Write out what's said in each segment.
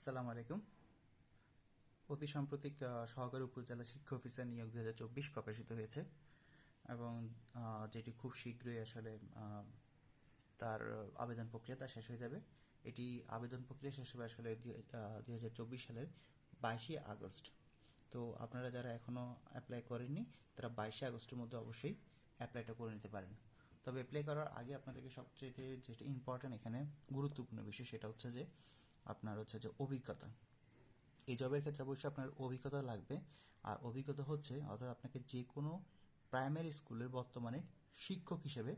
আসসালামু আলাইকুম। অতি সাম্প্রতিক সহকারী উপজেলা শিক্ষা অফিসার নিয়োগ দু হাজার চব্বিশ প্রকাশিত হয়েছে এবং যেটি খুব শীঘ্রই আসলে তার আবেদন প্রক্রিয়া তা শেষ হয়ে যাবে। এটি আবেদন প্রক্রিয়া শেষ হবে আসলে দুই হাজার চব্বিশ সালের বাইশে আগস্ট। তো আপনারা যারা এখনও অ্যাপ্লাই করেননি, তারা বাইশে আগস্টের মধ্যে অবশ্যই অ্যাপ্লাইটা করে নিতে পারেন। তবে অ্যাপ্লাই করার আগে আপনাদেরকে সবচেয়ে যেটা ইম্পর্ট্যান্ট এখানে গুরুত্বপূর্ণ বিষয় সেটা হচ্ছে যে আপনার হচ্ছে যে অভিজ্ঞতা। এই জবের ক্ষেত্রে অবশ্যই আপনার অভিজ্ঞতা লাগবে। আর অভিজ্ঞতা হচ্ছে, অর্থাৎ আপনাকে যে কোনো প্রাইমারি স্কুলের বর্তমানে শিক্ষক হিসেবে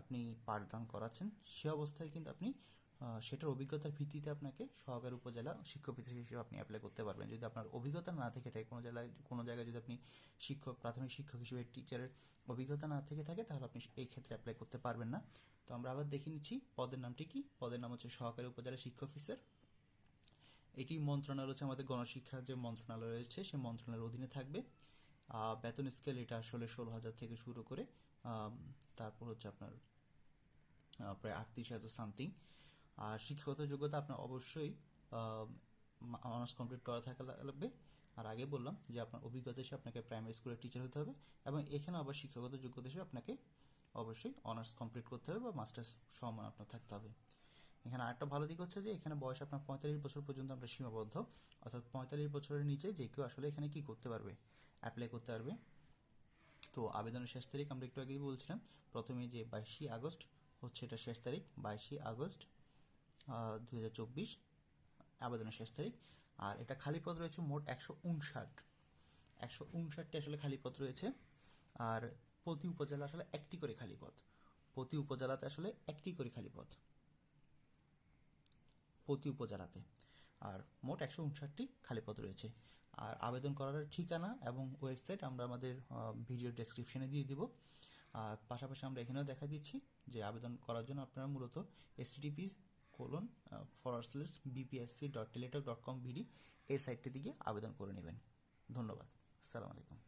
আপনি পাঠদান করাচ্ছেন, সে অবস্থায় কিন্তু আপনি সেটার অভিজ্ঞতার ভিত্তিতে আপনাকে সহকারী উপজেলা শিক্ষক অফিসার হিসেবে আপনি অ্যাপ্লাই করতে পারবেন। যদি আপনার অভিজ্ঞতা না থেকে থাকে, কোনো জেলায়, কোনো জায়গায় যদি আপনি শিক্ষক, প্রাথমিক শিক্ষক হিসেবে টিচারের অভিজ্ঞতা না থেকে থাকে, তাহলে আপনি এই ক্ষেত্রে অ্যাপ্লাই করতে পারবেন না। তো আমরা আবার দেখে নিচ্ছি, পদের নামটি কি? পদের নাম হচ্ছে সহকারী উপজেলা শিক্ষক অফিসার এটি মন্ত্রণালয় হচ্ছে আমাদের গণশিক্ষা যে মন্ত্রণালয় রয়েছে, সেই মন্ত্রণালয়ের অধীনে থাকবে। বেতন স্কেল এটা আসলে ষোলো হাজার থেকে শুরু করে তারপর হচ্ছে আপনার প্রায় আটত্রিশ হাজার সামথিং আর শিক্ষাগত যোগ্যতা আপনার অবশ্যই অনার্স কমপ্লিট করা থাকা লাগবে। আর আগে বললাম যে আপনার অভিজ্ঞতা হিসেবে আপনাকে প্রাইমারি স্কুলের টিচার হতে হবে এবং এখানে আবার শিক্ষাগত যোগ্যতা হিসেবে আপনাকে অবশ্যই অনার্স কমপ্লিট করতে হবে বা মাস্টার্স সমান আপনার থাকতে হবে। এখানে আরেকটা ভালো দিক হচ্ছে যে এখানে বয়স আপনার পঁয়তাল্লিশ বছর পর্যন্ত আমরা সীমাবদ্ধ। অর্থাৎ পঁয়তাল্লিশ বছরের নিচে যে কেউ আসলে এখানে কি করতে পারবে? অ্যাপ্লাই করতে পারবে। তো আবেদনের শেষ তারিখ আমরা একটু আগেই বলছিলাম। প্রথমে যে বাইশে আগস্ট হচ্ছে এটা শেষ তারিখ, বাইশে আগস্ট দু হাজার চব্বিশ আবেদনের শেষ তারিখ। আর এটা খালি পদ রয়েছে মোট একশো উনষাট। একশো উনষাটটি আসলে খালি পদ রয়েছে। আর প্রতি উপজেলা আসলে একটি করে খালি পদ। প্রতি উপজেলাতে আসলে একটি করে খালি পদ। প্রতি উপজেলাতে। আর মোট একশো উনষাটটি খালি পদ রয়েছে। আর আবেদন করার ঠিকানা এবং ওয়েবসাইট আমরা আমাদের ভিডিও ডেসক্রিপশনে দিয়ে দিব। আর পাশাপাশি আমরা এখানেও দেখা দিচ্ছি যে আবেদন করার জন্য আপনারা মূলত STP colon slash BPSC dot Teletalk dot com ভিডি এই সাইটটি দিকে আবেদন করে নেবেন। ধন্যবাদ। আসসালামু আলাইকুম।